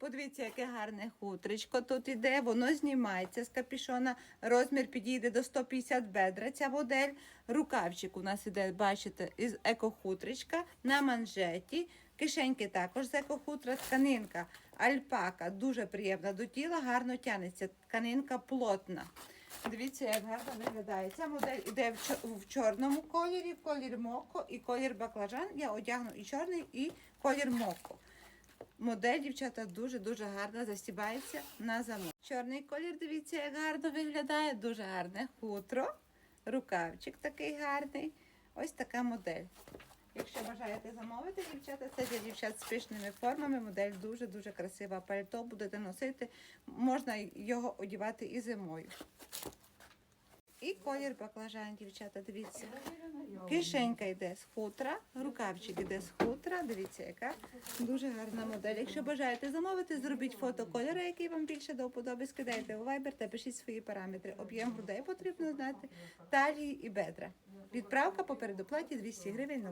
Подивіться, яке гарне хутричко тут іде. Воно знімається з капішона. Розмір підійде до 150 бедра. Ця модель. Рукавчик у нас іде, бачите, із екохутричка на манжеті. Кишеньки також з екохутра, тканинка, альпака, дуже приємна до тіла, гарно тянеться. Тканинка плотна. Дивіться, як гарно виглядає. Ця модель іде в, в чорному кольорі, колір моко і колір баклажан. Я одягну і чорний, і колір моко. Модель, дівчата, дуже-дуже гарна, застібається на замок. Чорний колір, дивіться, як гарно виглядає, дуже гарне хутро. Рукавчик такий гарний. Ось така модель. Якщо бажаєте замовити, дівчата, це для дівчат з пишними формами. Модель дуже-дуже красива. Пальто будете носити, можна його одягати і зимою. Колір баклажан, дівчата, дивіться. Кишенька йде з хутра, рукавчик йде з хутра. Дивіться, яка дуже гарна модель. Якщо бажаєте замовити, зробіть фото кольору, який вам більше до вподоби, скидайте у Viber та пишіть свої параметри. Об'єм грудей потрібно знати, талії і бедра. Відправка по передоплаті 200 гривень на